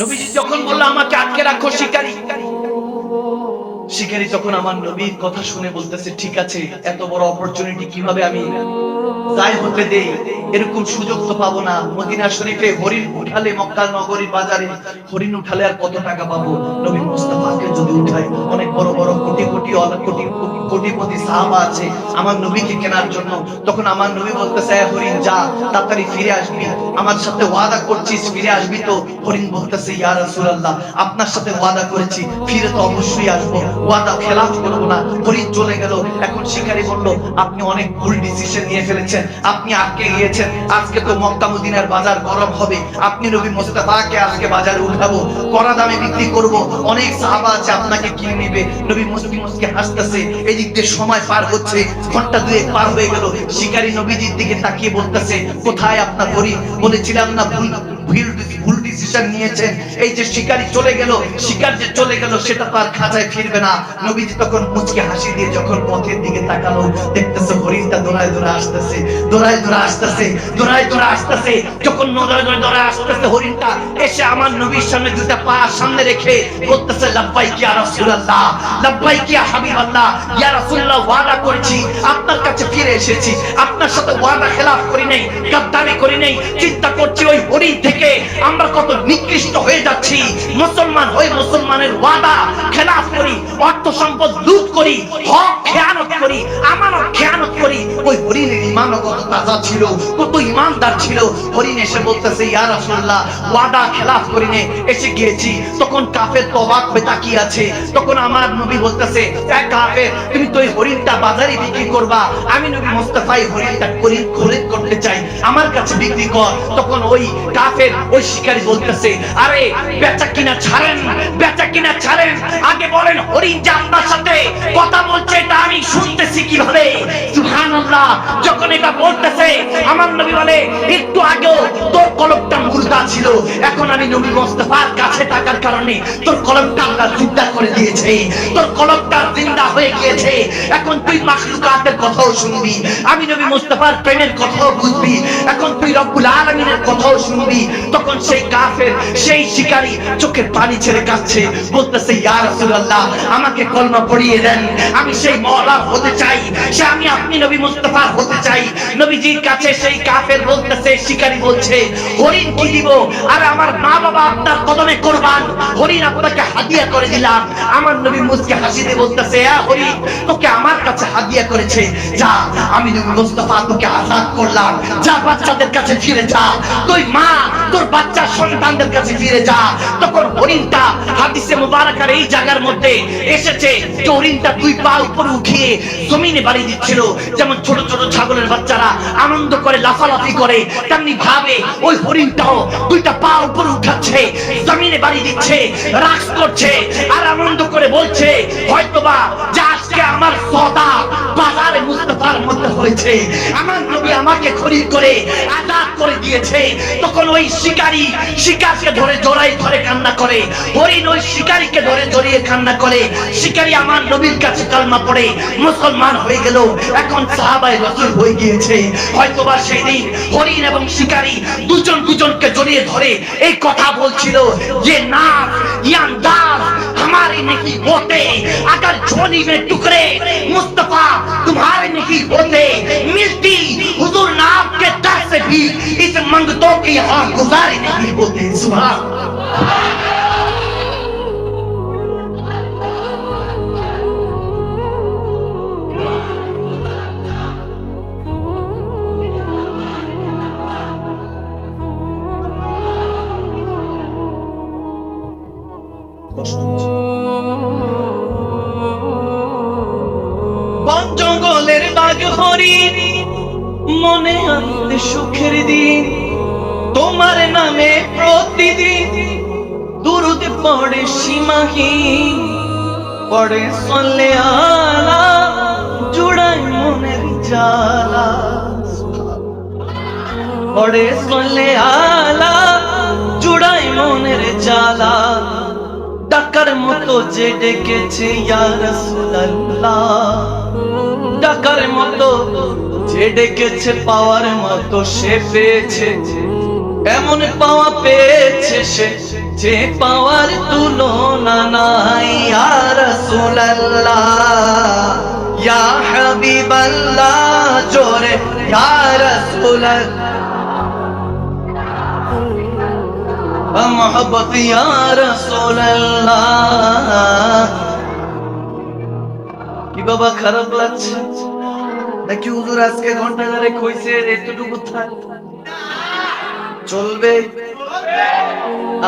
নবীজি যখন বলল আমাকে আটকে রাখো শিকারী। শিকারী তখন আমার নবীর কথা শুনে বলতেছে, ঠিক আছে, এত বড় অপরচুনিটি কীভাবে আমি যাই হতে দেই? এরকম সুযোগ তো পাবো না। মদিনা শরীফে হরিণ উঠালে মক্কা নগরী বাজারে, হরিণ উঠালে আর কত টাকা পাবো? নবী মুস্তাফাকে যদি উঠাই, অনেক বড় বড় কোটি কোটি অনেক কোটি, কোটিপতি সাহাবা আছে আমার নবীকে কেনার জন্য। তখন আমার নবী বলতেছে, "এ হরিণ, যা, তাড়াতাড়ি ফিরে আসবি। আমার সাথে ওয়াদা করছিস, ফিরে আসবি তো? হরিণ বলতেছে, ইয়া রাসূলুল্লাহ, আপনার সাথে ওয়াদা করেছি, ফিরে তো অবশ্যই আসব। ওয়াদা, খেলাফ করব না। হরিণ চলে গেল। এখন শিকারী বলল, আপনি অনেক ভুল ডিসিশন নিয়ে ফেলেছেন। আপনি আটকে গিয়েছেন। আজকে তো মক্কা মদিনার বাজার গরম হবে। আপনি নবী মুস্তাফাকে আজকে বাজারে উঠাবো। কড়া দামে বিক্রি করব। অনেক সাহাবা আছে, আপনাকে কিনে নেবে। নবী মুসকি মুসকি হাসতেছে। এদিক দিয়ে সময় পার হচ্ছে। ঘণ্টা দুয়েক পার হয়ে গেল। শিকারী নবীজির দিকে তাকিয়ে বলতেছে, কোথায় আপনার হরি বলেছিলাম, না, ভুল ভুল ডিসিশন নিয়েছেন এই যে শিকারী চলে গেল, শিকার যে চলে গেল, সেটা খাঁচায় ফিরবে না। নবীজি তখন মুচকে হাসি দিয়ে যখন পথের দিকে তাকালো, দেখতেছে হরিণটা দৌড়ায় দৌড়ায় আসতেছে দৌড়ায় দৌড়ায় আসতেছে দৌড়ায় দৌড়ায় আসতেছে। যখন দৌড়ায় আসতেছে হরিণটা, এসে আমার নবীর সামনে পা সামনে রেখে লাব্বাই কি আর রাসূলুল্লাহ, লাব্বাই কি ইয়া রাসূলুল্লাহ, ওয়াদা করেছি, আপনার কাছে ফিরে এসেছি। আপনার সাথে ওয়াদা খেলাফ করি নাই করি নাই, চিন্তা করছি ওই হরিণ থেকে আমরা কত নিকৃষ্ট হয়ে যাচ্ছি। মুসলমান হয়ে মুসলমানের ওয়াদা, খেলাফ করি, অর্থ সম্পদ লুট করি, হক খেয়ানত করি, আমানত খেয়ানত করি। ওই হরিণের ইমানও কত তাজা ছিল, কত ইমানদার ছিল। হরিণ এসে বলতেছে, ইয়া রাসূলুল্লাহ, ওয়াদা, খেলাফ করি নে। এসে গিয়েছি। তখন কাফের তো অবাক হয়ে তাকিয়ে আছে। তখন আমার নবী বলতেছে এক কাফের, তুমি তো ওই হরিণটা বাজারে বিক্রি করবা। আমি নবী মুস্তাফাই হরিণটা খরিদ খরিদ করতে চাই। আমার কাছে বিক্রি কর। তখন ওই কাফের ওই শিকারী বলতেছে, আরে, বেচা কিনা ছাড়েন, বেচা কিনা ছাড়েন। আগে বলেন, হরিণ যে আপনার সাথে কথা বলছে, এটা আমি শুনতেছি কীভাবে? সুবহানাল্লাহ, যখন এটা বলতেছে, আমার নবী বলে, একটু আগেও তোর কলমটা মুর্দা ছিল, এখন আমি নবী মুস্তাফার কাছে থাকার কারণে তোর কলমটা আল্লাহ জিন্দা করে দিয়েছে। তোর কলমটা হয়ে গিয়েছে। এখন তুই মাখলুকাতের কথাও শুনবি। আমি নবী মুস্তাফার প্রেমের কথাও বুঝবি। এখন তুই রব্বুল আলামিনের কথাও শুনবি। তখন সেই কাফের, সেই শিকারী চোখের পানি ছেড়ে কাঁদছে। বলতেছে, ইয়া রাসূলুল্লাহ, আমাকে কলমা পড়িয়ে দেন। আমি সেই মওলা হতে চাই। সে আমি, আপনি নবী মুস্তাফা হতে চাই। নবীজির কাছে সেই কাফের বলতেছে, শিকারী বলছে, হরিণ কি দিব? আর আমার মা বাবা আপনার কদমে কোরবান। হরিণ আপনাকে হাদিয়া করে দিলাম। আমার নবী মুসকে হাসি দিয়ে বলতেছে হরিণ তোকে আমার কাছে হাদিয়া করেছে। যা, আমি নবী মুস্তাফা তোকে আজাদ করলাম। যা, বাচ্চাদের কাছে ফিরে যা। তুই মা, তোর বাচ্চা, সন্তানদের কাছে ফিরে যা। তখন হরিণটা হাদিসে মুবারাকার এই জায়গার মধ্যে এসেছে। যে হরিণটা দুই পা উপরে উঠিয়ে জমিনে বাড়ি দিচ্ছিল। যেমন ছোট ছোট ছাগলের বাচ্চারা আনন্দ করে, লাফালাফি করে, তেমনি ভাবে ওই হরিণটাও দুইটা পা উপরে উঠাচ্ছে, জমিনে বাড়ি দিচ্ছে রাস করছে, আর আনন্দ করে বলছে, হয়তোবা যে আজকে আমার সদা বাজারে মুস্তাফার মধ্যে হয়েছে। আমার নবী আমাকে খরিদ করে আজাদ করে দিয়েছে। তখন ওই শিকারী শিকারকে ধরে জড়াই ধরে কান্না করে। হরিণ ওই শিকারীকে ধরে জড়িয়ে কান্না করে। শিকারী আমার নবীর কাছে কালমা পড়ে, মুসলমান হয়ে গেল। এখন সাহাবাই রসুল হয়ে গিয়েছে। হয়তোবা সেই দিন হরিণ এবং শিকারী দুজন দুজনকে জড়িয়ে ধরে এই কথা বলছিল যে, না ইয়ানদার हमारे नहीं होते। अगर झोली में टुकड़े, मुस्तफ़ा तुम्हारे नहीं होते। मिलती हुजूर नाम के दर से भी इस मंगतों के यहाँ गुजारे नहीं होते। सुबह মনে আনতে সুখের দিন, তোমার নামে প্রতিদিন দুরুদ পড়ে সীমাহীন, পড়ে সলে আলা জুড়াই মনের জালা পড়ে সলে আলা জুড়াই মনের জালা ডাকার মতো যে ডেকেছে ইয়া রাসূলুল্লাহ। ডাকার মতো যে ডেকেছে পাওয়ার মতো সে পেয়েছে। এমন পাওয়া পেয়েছে সে, যে পাওয়ার তুলনা নাই। ইয়া রাসূলুল্লাহ, ইয়া হাবিবাল্লাহ, জোরে, ইয়া রাসূলুল্লাহ। মোহব্বত, ইয়া রাসূলুল্লাহ। কি বাবা খারাপ লাগছে? নাকি হুজুর আজকে ঘণ্টা ধরে কইছে এতটুকু চলবে।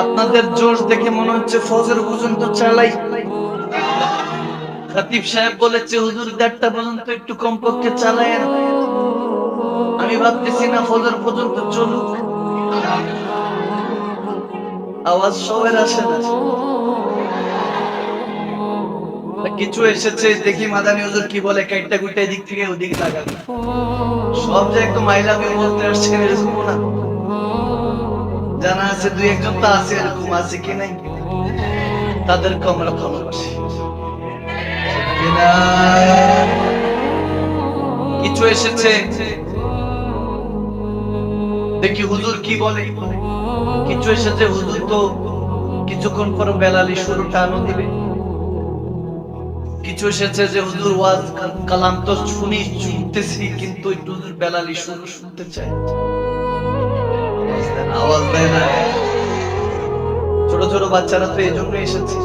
আপনাদের জোশ দেখে মনে হচ্ছে ফজর পর্যন্ত চালাই। খতিব সাহেব বলেছে, হুজুর, দেড়টা পর্যন্ত একটু কমপক্ষে চালায়েন। আমি ভাবতেছি না ফজর পর্যন্ত চলুক। আওয়াজ সবার আসে না। কিছু এসেছে দেখি মাদানি হুজুর কি বলে কাইটটা কুইটা এদিক থেকে ওদিকে লাগাবে সব যে একদম আইলা আমি বলতে আসছেন এরকম না। জানা আছে দুই একজন তো আছে এরকম আছে কি নাই? তাদেরকে আমরা ভালোবাসি? কিছু এসেছে দেখি হুজুর কি বলে। কিছু এসেছে হুজুর তো কিছুক্ষণ পর বেলালি শুরুটা আনো দিবে। কিছু এসেছে যে হুজুর ওয়াজ কালাম তো শুনি, শুনতেছি, কিন্তু একটু হুজুর বেলালি শুরু শুনতে চাই। আওয়াজ দেয় না। ছোট ছোট বাচ্চারা তো এই জন্য এসেছে।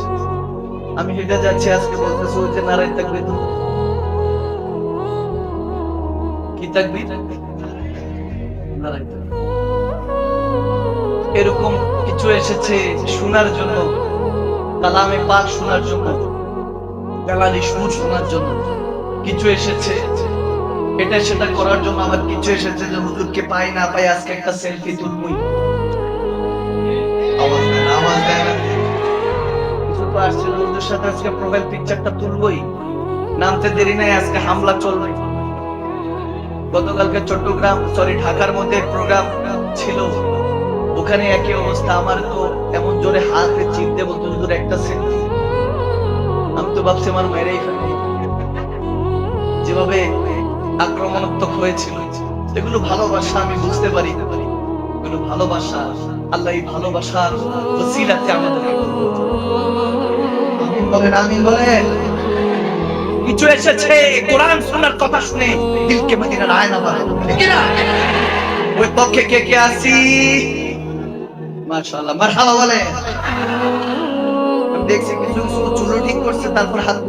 আমি হেঁটে যাচ্ছি, আজকে বলতেছি ওই যে নারায় থাকবে কি থাকবে। এরকম কিছু এসেছে শোনার জন্য, কালামে পাক শোনার জন্য। বেলালি সুর শোনার জন্য কিছু এসেছে। এটা সেটা করার জন্য আবার কিছু এসেছে যে হুজুরকে পাই না পাই আজকে একটা সেলফি তুলবই। হামলা চলবে। গতকালকে চট্টগ্রাম সরি ঢাকার মধ্যে প্রোগ্রাম ছিল। ওখানে একই অবস্থা, আমার তো এমন জোরে চিনতে একটা সেলফি তো ভাবছি আমার মেয়েরাই ফেলবে যেভাবে আক্রমণাত্মক হয়েছিল, এগুলো ভালোবাসা আমি বুঝতে পারি। এগুলো ভালোবাসা, আল্লাহ এই ভালোবাসার ওসিলাতে আমাদের বলেন, আমিন বলেন। কিছু এসেছে, কোরআন শোনার কথা শুনে দিলকে মদিনার আয়না ওই পক্ষে কে কে আসি মাশাআল্লাহ, মারহাবা বলে দেখছি কিছু কিছু করছে তারপর হাত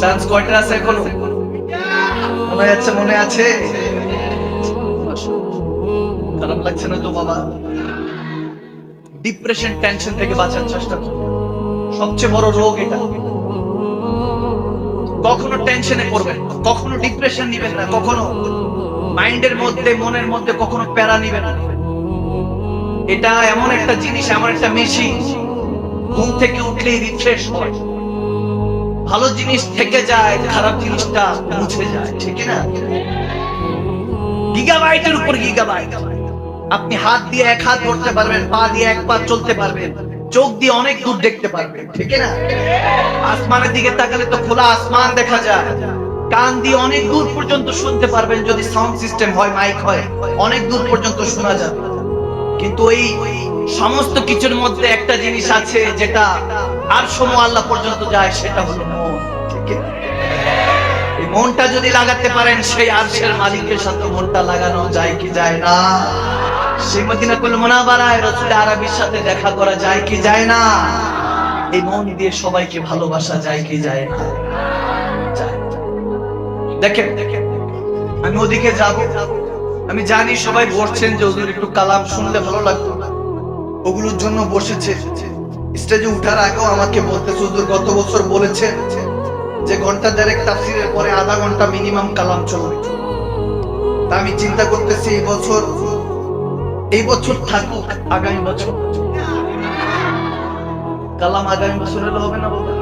চান্স কয়টা আছে এখনও? মনে আছে মনে আছে? খারাপ লাগছে না তো, বাবা? ডিপ্রেশন টেনশন থেকে বাঁচার চেষ্টা করো। সবচেয়ে বড় রোগ এটা। কখনো টেনশনে পড়বেন কখনো ডিপ্রেশন নিবেন না, কখনো মাইন্ডের মধ্যে, মনের মধ্যে কখনো প্যারা নিবেন না। এটা এমন একটা জিনিস, এমন একটা মেশিন ঘুম থেকে উঠলেই রিফ্রেশ হয়। ভালো জিনিস থেকে যায়, খারাপ জিনিসটা মুছে যায়, ঠিক না? গিগাবাইটের উপর গিগাবাইট আপনি হাত দিয়ে এক হাত ধরতে পারবেন, পা দিয়ে এক পা চলতে পারবেন, চোখ দিয়ে অনেক দূর দেখতে পারবেন, ঠিক না? আসমানের দিকে তাকালে তো খোলা আসমান দেখা যায়। কান দিয়ে অনেক দূর পর্যন্ত শুনতে পারবেন যদি সাউন্ড সিস্টেম হয় মাইক হয়, অনেক দূর পর্যন্ত শোনা যাবে। কিন্তু এই সমস্ত কিছুর মধ্যে একটা জিনিস আছে যেটা আর সময় আল্লাহ পর্যন্ত যায়, সেটা হলো মন। মনটা যদি লাগাতে পারেন, সেই আরশের মালিকের সাথে মনটা লাগানো যায় কি যায় না? রাসূল আরবির সাথে দেখা করা যায় কি যায় না? এই মন দিয়ে সবাইকে ভালোবাসা যায় কি যায় না? দেখেন দেখেন আমি ওদিকে যাব। আমি জানি সবাই বসছেন যে ওদের একটু কালাম শুনলে ভালো লাগতো। ওগুলোর জন্য বসেছে। স্টেজে উঠার আগেও আমাকে বলতেছে হুজুর গত বছর বলেছেন যে ঘণ্টা দেড়েক তাফসিরের পরে আধা ঘণ্টা মিনিমাম কালাম চলবে। তা আমি চিন্তা করতেছি এই বছর এই বছর থাকুক, আগামী বছর। কালাম আগামী বছর হলে হবে না বাবা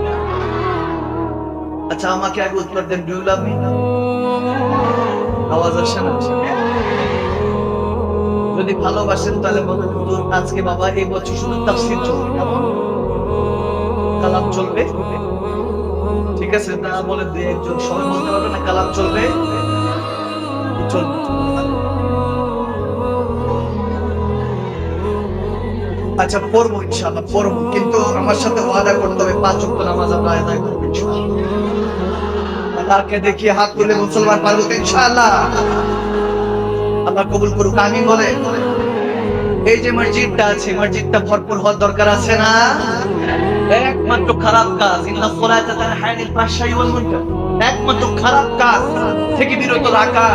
আচ্ছা আমাকে আগে উত্তর দেন ডু আওয়াজ আসে না? যদি ভালোবাসেন তাহলে বলেন হুজুর, আজকে বাবা এই বছর শুধু তাফসীর চলবে কালাম চলবে। ঠিক আছে না বলে দুই একজন সবাই বলতে পারবে না কালাম চলবে? আচ্ছা পড়ব ইনশাআল্লাহ পড়ব। কিন্তু আমার সাথে ওয়াদা করতে হবে পাঁচ ওয়াক্ত নামাজ আমরা আদায় করব ইনশাআল্লাহ। আল্লাহকে দেখিয়ে হাত তুলে মুসলমান পারব তো ইনশাআল্লাহ। আল্লাহ কবুল করুক আমি বলে। এই যে মসজিদটা আছে, মসজিদটা ভরপুর হওয়ার দরকার আছে না? একমাত্র খারাপ কাজ, ইন্না সলাতা তানহানিল ফাহশাই ওয়াল মুনকার। একমাত্র খারাপ কাজ, থেকে বিরত রাখা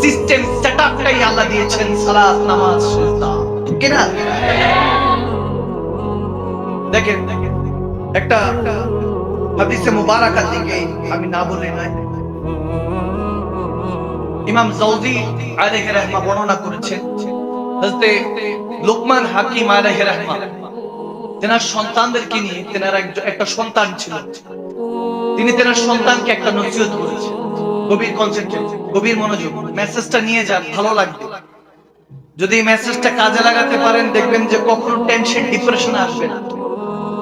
সিস্টেম সেটআপটাই আল্লাহ দিয়েছেন, সালাত, নামাজ সিজদা ঠিক না দেখেন, একটা হাদিসে মুবারাকার দিকে আমি না বলে নাই ইমাম জাউজি আলাইহি রাহমা বর্ণনা করেছেন, হযরতে লোকমান হাকিম আলাইহি রাহমা, তেনার সন্তানদেরকে নিয়ে তেনার একটা সন্তান ছিল। তিনি তেনার সন্তানকে একটা নসিহত করেছেন। গভীর কনসেন্ট্রেট গভীর মনোযোগ মেসেজটা নিয়ে যান, ভালো লাগবে। যদি এই মেসেজটা কাজে লাগাতে পারেন, দেখবেন যে কখনো টেনশন ডিপ্রেশন আসবে না।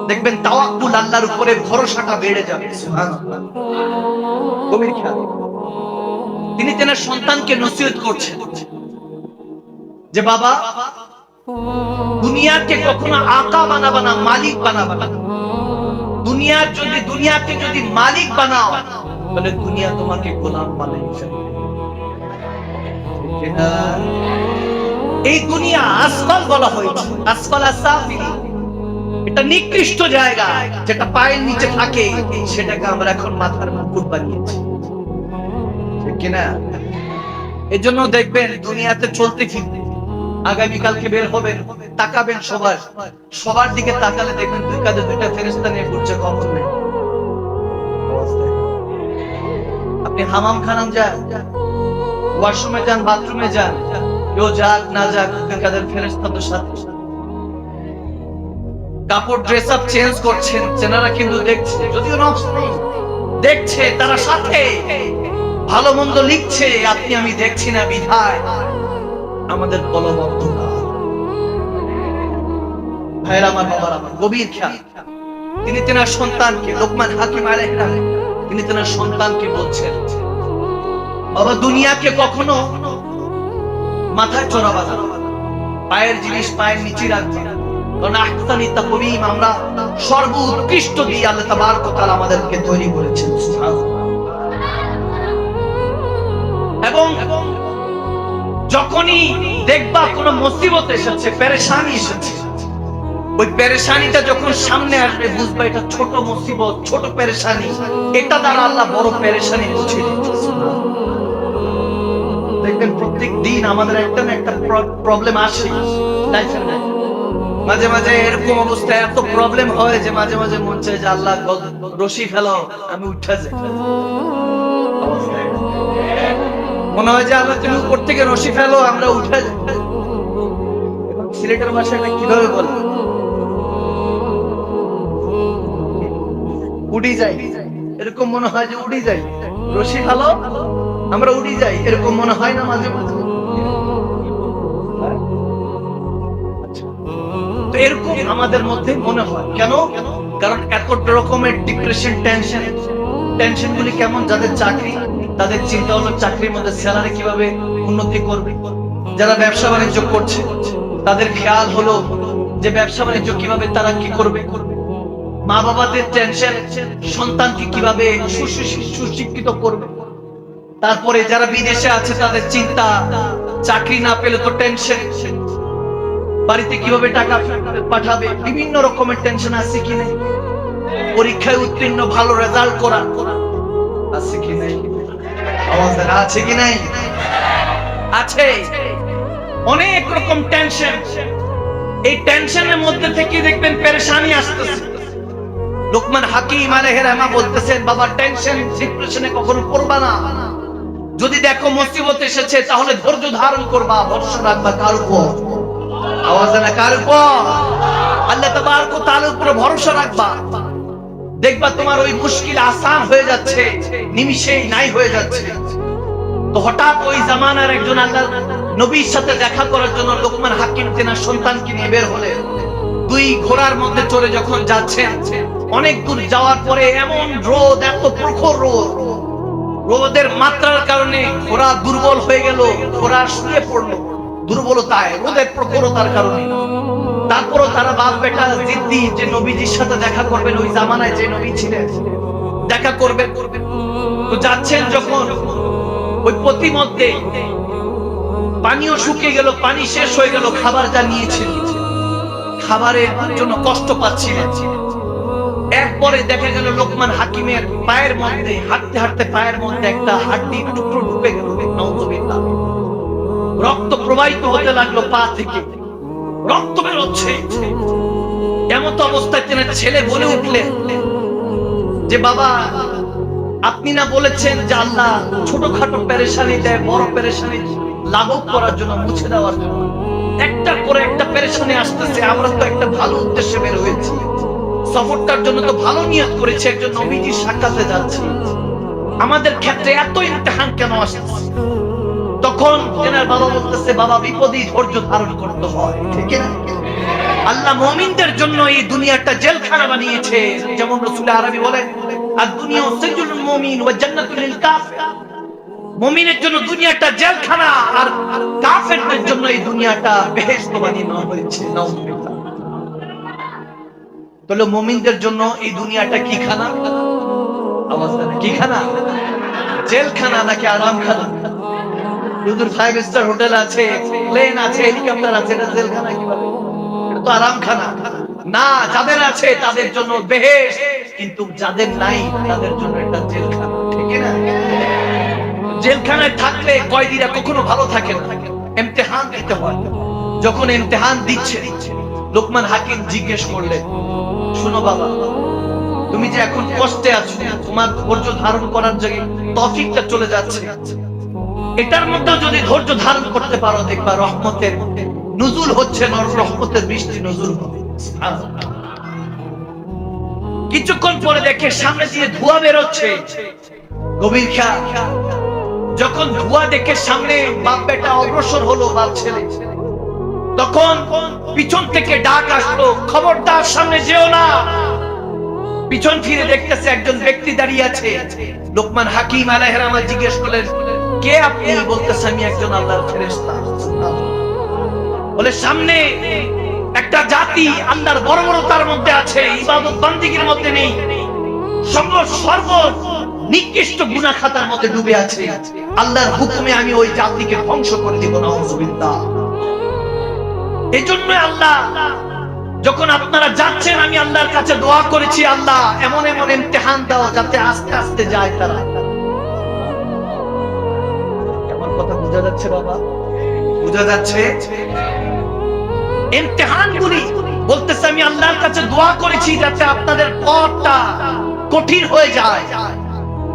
দেখবেন তাওয়াক্কুল আল্লাহর উপরে ভরসাটা বেড়ে যাবে। সুবহানাল্লাহ। গভীর খেয়াল। তিনি তেনার সন্তানকে নসিহত করছেন যে বাবা, দুনিয়াকে কখনো আকা বানাবা না, মালিক বানাবা না। দুনিয়ার যদি দুনিয়াকে যদি মালিক বানাও, তাহলে দুনিয়া তোমাকে গোলাম বানাই? এই দুনিয়া আসফাল বলা হয়েছে। আসফাল আসাফিলি। এটা নিকৃষ্ট জায়গা যেটা পায়ের নিচে থাকে, সেটাকে আমরা এখন মাথার মুকুট বানিয়েছি। কিনা? এই জন্য দেখবেন দুনিয়াতে চলতে ফিরতে আগামীকালকে বের হবেন, তাকাবেন সবার। সবার দিকে তাকালে দেখবেন দুই কাঁধে দুইটা ফেরেস্তা নিয়ে ঘুরছে কখন নেই আপনি হামাম খানাম যান, ওয়াশরুমে যান, বাথরুমে যান, কেউ যাক, না যাক, দুই কাঁধের ফেরেস্তা তো সাথে। কাপড় ড্রেস আপ চেঞ্জ করছেন, চেনারা কিন্তু দেখছে, যদিও নফস নেই, দেখছে তারা সাথে। ভালো মন্দ লিখছে, আপনি আমি দেখছি না বিধায়। আমাদের বলবদ্ধ দুনিয়াকে কখনো মাথায় চড়াবা না। পায়ের জিনিস পায়ের আমরা সর্ব উৎকৃষ্ট দিয়ে আল্লাহ আমাদেরকে তৈরি করেছেন। এবং যখনই দেখবা কোনো মুসিবত এসেছে, পেরেশানি এসেছে, ওই পেরেশানিটা যখন সামনে আসবে, বুঝবা এটা ছোট মুসিবত, ছোট পেরেশানি। এটা দ্বারা আল্লাহ বড় পেরেশানি মুছে দেখবেন প্রত্যেক দিন আমাদের একটা না একটা প্রবলেম আসে। মাঝে মাঝে এরকম অবস্থায় এত প্রবলেম হয় যে মাঝে মাঝে মন চায় যে আল্লাহ রশি ফেলো আমি উঠে যাই। মনে হয় যে আল্লাহ তুমি উপর থেকে রশি ফেলো, আমরা উঠে সিলেটের ভাষায় কীভাবে বলে উড়ি যাই। এরকম মনে হয় যে উড়ি যাই। রশি ফেলো, আমরা উড়ি যাই। এরকম মনে হয় না মাঝে মাঝে? আচ্ছা। তো এরকম আমাদের মধ্যে মনে হয়। কেন? কারণ এত রকমের ডিপ্রেশন টেনশন টেনশন গুলি কেমন? যাদের চাকরি তাদের চিন্তা হলো চাকরির মধ্যে স্যালারি কীভাবে উন্নতি করবে? যারা ব্যবসা বাণিজ্য করছে, তাদের খেয়াল হলো যে ব্যবসা বাণিজ্য কীভাবে তারা কি করবে? মা বাবাদের টেনশন সন্তানকে কীভাবে সুশিক্ষিত করবে? তারপরে যারা বিদেশে আছে, তাদের চিন্তা, চাকরি না পেলে তো টেনশন বাড়িতে কীভাবে টাকা পাঠাবে? বিভিন্ন রকমের টেনশন আছে কি নেই? পরীক্ষায় উত্তীর্ণ, ভালো রেজাল্ট করা আছে কি নেই? যদি দেখো মুসিবত এসেছে, তাহলে ধৈর্য ধারণ করবা, ভরসা রাখবা কার উপর? আওয়াজ না কার উপর? আল্লাহ তাবারক ওয়া তাআলার উপর ভরসা রাখবা। দেখবা তোমার ওই মুশকিল আসান হয়ে যাচ্ছে, নিমিষেই নাই হয়ে যাচ্ছে। তো হঠাৎ ওই জামানার একজন আল্লাহ নবীর সাথে দেখা করার জন্য লোকমান হাকিম তেনার সন্তানকে নিয়ে বের হলেন। দুই ঘোড়ার মধ্যে চড়ে যখন যাচ্ছেন, অনেক দূর যাওয়ার পরে এমন রোদ, এত প্রখর রোদ। রোদের মাত্রার কারণে ঘোড়া দুর্বল হয়ে গেল, ঘোড়া শুয়ে পড়ল। দুর্বলতায় রোদের প্রখরতার কারণে। তারপরও তারা বাপ বেটা জিদ্দি, যে নবীজির সাথে দেখা করবেন, ওই জামানায় যে নবী ছিলেন, দেখা করবেন। তো যাচ্ছেন যখন, ওই প্রতিমধ্যে পানিও শুকিয়ে গেল, পানি শেষ হয়ে গেল, খাবার যা নিয়েছিল খাবারের জন্য কষ্ট পাচ্ছিলেন। এরপরে দেখা গেল লোকমান হাকিমের পায়ের মধ্যে, হাঁটতে হাঁটতে পায়ের মধ্যে একটা হাড্ডি টুকরো ঢুকে গেল, নাউজুবিল্লাহ। রক্ত প্রবাহিত হতে লাগল পা থেকে। রক্ত বেরোচ্ছে এমন তো অবস্থায় তিনি ছেলে বলে উঠলেন যে, বাবা, আপনি না বলেছেন যে আল্লাহ ছোটখাটো পেরেশানি দেয়, বড় পেরেশানি লাঘব করার জন্য, মুছে দেওয়ার জন্য। একটা করে একটা পেরেশানি আসতেছে, আমরা তো একটা ভালো উদ্দেশ্যে বের হয়েছি। সফরটার জন্য তো ভালো নিয়ত করেছি, একজন নবীজির সাক্ষাতে যাচ্ছি। আমাদের ক্ষেত্রে এত ইমতিহান কেন আসছে তখন তেনার বাবা বলতেছে, বাবা, বিপদই ধৈর্য ধারণ করতে হয়। ঠিক না আল্লাহ মুমিনদের জন্য এই দুনিয়াটা জেলখানা বানিয়েছে, যেমন রাসূল আরবি বলেন আর দুনিয়া সিজনুল মুমিন ওয়া জান্নাতুল লিল কাফির। মুমিনের জন্য দুনিয়াটা জেলখানা, আর কাফেরদের জন্য এই দুনিয়াটা বেহেশত বানিয়ে নেওয়া হয়েছে, নাউজুবিল্লাহ। তাহলে মুমিনদের জন্য এই দুনিয়াটা কি খানা? আওয়াজ কি খানা? জেলখানা নাকি আরাম শুধু ফাইভ স্টার হোটেল আছে, প্লেন আছে, হেলিকপ্টার আছে, এটা জেলখানা কীভাবে এটা তো আরামখানা। না, যাদের আছে তাদের জন্য বেহেশ কিন্তু যাদের নাই তাদের জন্য এটা জেলখানা, ঠিক না? জেলখানায় থাকলে কয়েদিরা কখনো ভালো থাকে না। ইমতিহান দিতে হয়। যখন ইমতিহান দিচ্ছে, লোকমান হাকিম জিজ্ঞেস করলেন, শুনো বাবা, তুমি যে এখন কষ্টে আছো, তোমার ধৈর্য ধারণ করার জায়গায় তফিকটা চলে যাচ্ছে। এটার মধ্যে যদি ধৈর্য ধারণ করতে পারো, দেখবা রহমতের নজুল হচ্ছে রহমতের বৃষ্টি নজুল হবে। কিছুক্ষণ পরে দেখে সামনে দিয়ে ধোঁয়া বেরোচ্ছে। গভীর খেয়াল। যখন ধোঁয়া দেখে সামনে বাপ বেটা অগ্রসর হলো, বাপ ছেলে, তখন পিছন থেকে ডাক আসলো, খবরদার, সামনে যেও না। পিছন ফিরে দেখতেছে একজন ব্যক্তি দাঁড়িয়ে আছে। লোকমান হাকিম আলাইহির আমার জিজ্ঞেস করলেন কে আপনি বলতেছে, আমি একজন আল্লাহর ফেরেশতা বলে, সামনে একটা জাতি আল্লাহর বড় বড় তার মধ্যে আছে, ইবাদত বান্দিগির মধ্যে নেই, সর্ব সর্ব নিকৃষ্ট গুনাহ খাতার মধ্যে ডুবে আছে। আল্লাহর হুকুমে আমি ওই জাতিকে ধ্বংস করে দিব না এই জন্য আল্লাহ, যখন আপনারা যাচ্ছেন, আমি আল্লাহর কাছে দোয়া করেছি, আল্লাহ, এমন এমন ইমতিহান দাও, যাতে আস্তে আস্তে যায় তারা। বোঝা যাচ্ছে বাবা? বোঝা যাচ্ছে? ইমতিহানগুলি বলতেছে আমি আল্লাহর কাছে দোয়া করেছি যাতে আপনাদের পথটা কঠিন হয়ে যায়।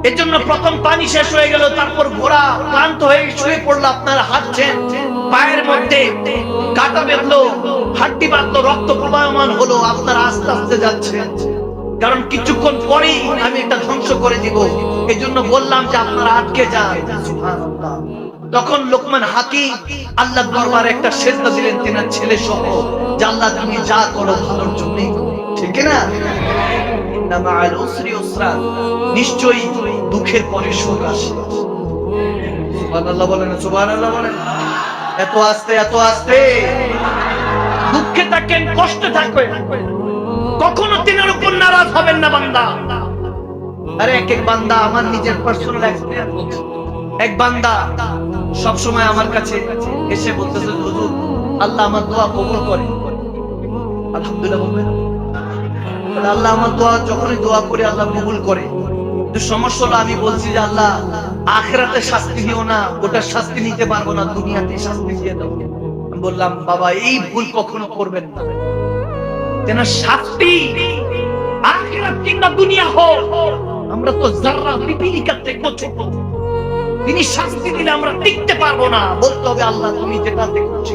এর জন্য প্রথম পানি শেষ হয়ে গেল তারপর ঘোড়া ক্লান্ত হয়ে শুয়ে পড়ল আপনারা হাঁটছেন। পায়ের মধ্যে কাটা বেরলো হাড্ডি বাঁধলো রক্ত প্রবাহমান হলো আপনারা আস্তে আস্তে যাচ্ছেন। কারণ কিছুক্ষণ পরেই আমি এটা ধ্বংস করে দিব। এই জন্য বললাম যে আপনারা আটকে যান। সুবহানাল্লাহ। তখন লোকমান হাকিম আল্লাহ দরবারে একটা সেজদা দিলেন তেনার ছেলে সহ, যে আল্লাহ তুমি যা করো ভালোর জন্যই ঠিক না? কখনো তিনের উপর নারাজ হবেন না বান্দা। আরে এক এক বান্দা আমার নিজের পার্সোনাল এক্সপেরিয়েন্স এক বান্দা সব সময় আমার কাছে এসে বলতেছে হুজুর আল্লাহ আমার দোয়া কবুল করে। আলহামদুলিল্লাহ বলবেন বলে, আল্লাহ আমার দোয়া যখনই দোয়া করি আল্লাহ কবুল করে। সমস্যা হলো আমি বলছি যে আল্লাহ আখেরাতে শাস্তি দিও না ওটা শাস্তি নিতে পারব না দুনিয়াতে শাস্তি দিয়ে দাও। আমি বললাম বাবা এই ভুল কখনো করবেন না। যেন শাস্তি আখিরাত কিংবা দুনিয়া হোক আমরা তো যারা পিপিলিকার থেকে ছোট তিনি শাস্তি দিলে আমরা টিকতে পারব না। বলতে হবে, আল্লাহ, তুমি যেটা দেখছ,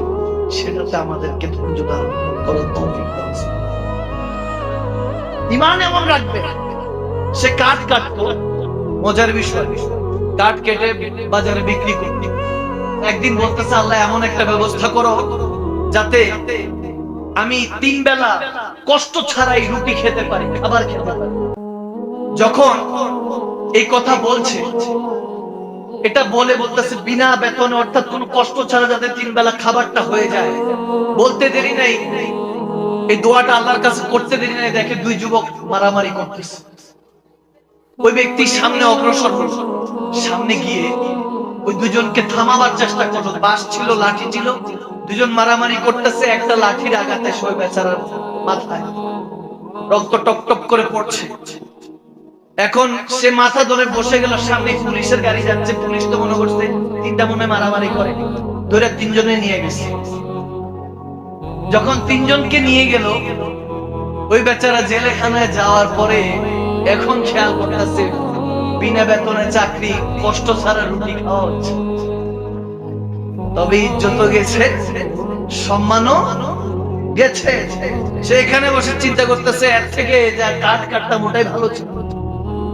সেটাতে আমাদেরকে ধৈর্য ধারণ করার তৌফিক দাও। ইমান এমন রাখবে, সে কাঠ কাটতো, মজার বিষয়। কাঠ কেটে বাজারে বিক্রি করতে। একদিন বলতেছে, আল্লাহ, এমন একটা ব্যবস্থা করো, যাতে আমি তিন বেলা কষ্ট ছাড়াই রুটি খেতে পারি, খাবার খেতে পারি। যখন এই কথা বলছে এটা বলে বলতেছে, বিনা বেতনে, অর্থাৎ কোনো কষ্ট ছাড়া যাতে তিন বেলা খাবারটা হয়ে যায়। বলতে দেরি নাই। এই দোয়াটা আল্লাহর কাছে করতে দেরি নাই। দেখে দুই যুবক মারামারি করতেছে। ওই ব্যক্তি সামনে অগ্রসর হল। সামনে গিয়ে ওই দুজনকে থামাবার চেষ্টা করল। বাস ছিল, লাঠি ছিল। দুজন মারামারি করতেছে। একটা লাঠির আঘাতে সই বেচারার মাথায় রক্ত টক টক করে পড়ছে। এখন সে মাথা ধরে বসে গেল, সামনে পুলিশের গাড়ি যাচ্ছে, পুলিশ তো মনে করছে তিনটা মনে মারামারি করে। ধরে তিনজনে নিয়ে গেছে। যখন তিনজনকে নিয়ে গেল, ওই বেচারা জেলেখানায় যাওয়ার পরে এখন খেয়াল করতেছে, বিনা বেতনে চাকরি, কষ্ট ছাড়া রুটি খাওয়া হচ্ছে। তবে ইজ্জত গেছে, সম্মানও গেছে। সে এখানে বসে চিন্তা করতেছে, এর থেকে যা কাঠ কাটটা মোটাই ভালো ছিল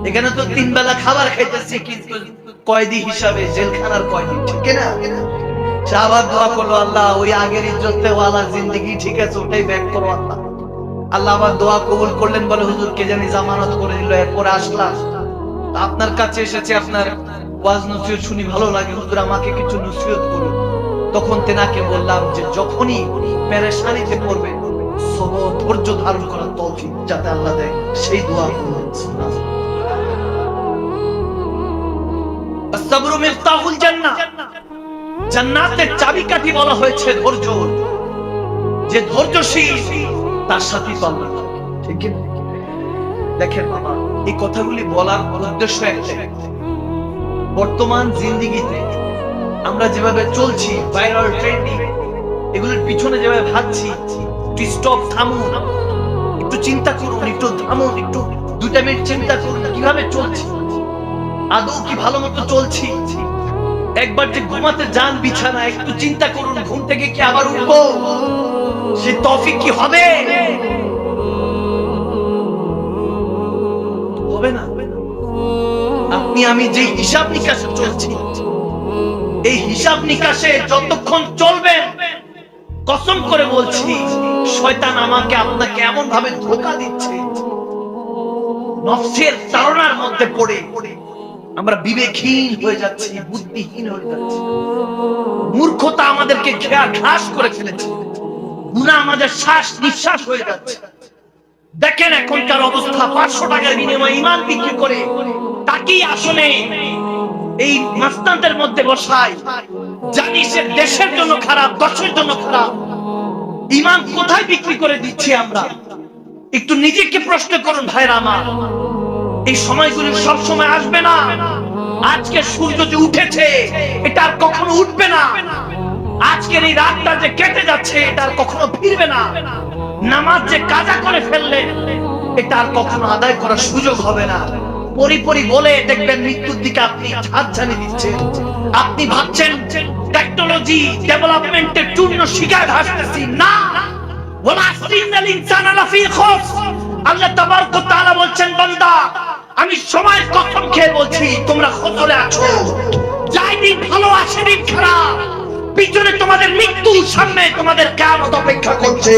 এখানে তো তিন বেলা খাবার খাইতেছি, কিন্তু কয়দি হিসাবে জেলখানার কয়দি, ঠিক না আবার দোয়া করল আল্লাহ, ওই আগের ইজ্জতে ওয়ালা জিন্দগি ঠিক আছে, ওটাই ব্যাক করো আল্লাহ। আল্লাহ আবার দোয়া কবুল করলেন বলে হুজুর কে জানি জামানত করে দিল, এরপরে আপনার কাছে এসেছে, আপনার ওয়াজ নসিহত শুনি ভালো লাগে, হুজুর আমাকে কিছু নসিহত করুন। তখন তেনাকে বললাম যে, যখনই পেরেশানিতে পড়বে সবর ধৈর্য ধারণ করার তৌফিক যাতে আল্লাহ দেয়, সেই দোয়া করবেন জান্নাহ জান্নাতের বলা হয়েছে ধৈর্য। যে ধৈর্যশীল, তার সাথে পাল্লা ঠিক দেখেন বাবা, এই কথাগুলি বলার উদ্দেশ্য একটাই। বর্তমান জিন্দিগিতে আমরা যেভাবে চলছি ভাইরাল ট্রেন্ডিং এগুলোর পিছনে যেভাবে ভাবছি, একটু স্টপ থামুন, একটু চিন্তা করুন, একটু থামুন, একটু দুটা মিনিট চিন্তা করুন, কীভাবে চলছি? আদৌ কি ভালো মতো চলছি? একবার যে ঘুমাতে যান বিছানা, একটু চিন্তা করুন, ঘুম থেকে কি আবার উঠবো? সে তফিক কি হবে? হবে না। আপনি, আমি যে হিসাব নিকাশে চলছি, এই হিসাব নিকাশে যতক্ষণ চলবেন কসম করে বলছি, শয়তান আমাকে আপনাকে এমন ভাবে ধোকা দিচ্ছে, নফসের তাড়নার মধ্যে পড়ে। আমরা বিবেকহীন হয়ে যাচ্ছি, বুদ্ধিহীন হয়ে যাচ্ছি। মূর্খতা আমাদেরকে ঘেরা ঘাস করে ফেলেছে। গুণা আমাদের শ্বাস নিঃশ্বাস হয়ে যাচ্ছে। দেখেন এখনকার অবস্থা। পাঁচশো টাকার বিনিময়ে ইমান বিক্রি করে তাকেই আসলে এই মাস্তানদের মধ্যে বসায়। জানি সে দেশের জন্য খারাপ, দশের জন্য খারাপ। ইমান কোথায় বিক্রি করে দিচ্ছি আমরা? একটু নিজেকে প্রশ্ন করুন, ভাইরা আমার। এই সময়গুলি সব সময় আসবে না। আজকে সূর্য যে উঠেছে, এটা আর কখনো উঠবে না। আজকের এই রাতটা যে কেটে যাচ্ছে, এটা আর কখনো ফিরবে না। নামাজ যে কাজা করে ফেললে, এটা আর কখনো আদায় করার সুযোগ হবে না। পরিপরি বলে দেখবেন মৃত্যুর দিকে আপনি হাত জানিয়ে দিচ্ছেন। আপনি ভাবছেন টেকনোলজি ডেভেলপমেন্টের চূর্ণ শিকার ভাসতেছি না। ওয়ালা সিনাল ইনসানা লাফি খুস আল্লাহ তাবারক ওয়া তাআলা বলছেন, বান্দা আমি সময়ের কসম খেয়ে বলছি, তোমরা খতরে আছো? যাই দিন ভালো আসে দিন খারাপ। পিছনে তোমাদের মৃত্যু, সামনে তোমাদের কিয়ামত অপেক্ষা করছে।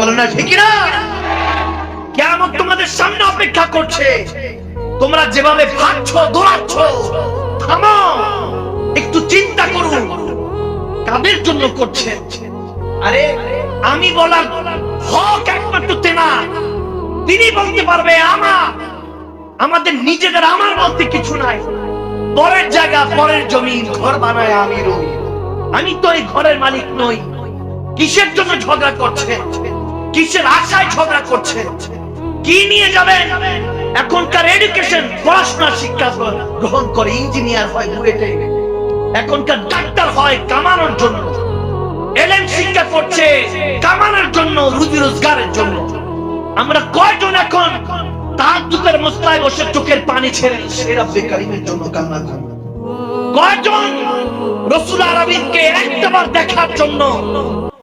বলো না, ঠিক না কিয়ামত তোমাদের সামনে অপেক্ষা করছে। তোমরা যেভাবে ভাগছ দৌড়াচ্ছ, থামো। একটু চিন্তা করুন। কাদের জন্য করছেন আরে, আমি বলার হক একমাত্র তেনা তিনি বলতে পারবে আমার আমাদের নিজেদের আমার বলতে কিছু নাই। পরের জায়গা, পরের জমি ঘর বানায় আমি রই। আমি তো এই ঘরের মালিক নই। কিসের জন্য ঝগড়া করছে? কিসের আশায় ঝগড়া করছে? কি নিয়ে যাবেন? এখনকার এডুকেশন পড়াশোনার শিক্ষা গ্রহণ করে ইঞ্জিনিয়ার হয় বুয়েটে এখনকার ডাক্তার হয় কামানোর জন্য। এলেন শিক্ষা করছে কামানোর জন্য, রুজি রোজগারের জন্য। আমরা কয়জন এখন? তার দুঃখের মস্তায় বসে চোখের পানি ছেড়ে সেরা বেকারিমের জন্য কান্না করি। কয়জন? রসুল আরবিনকে একটাবার দেখার জন্য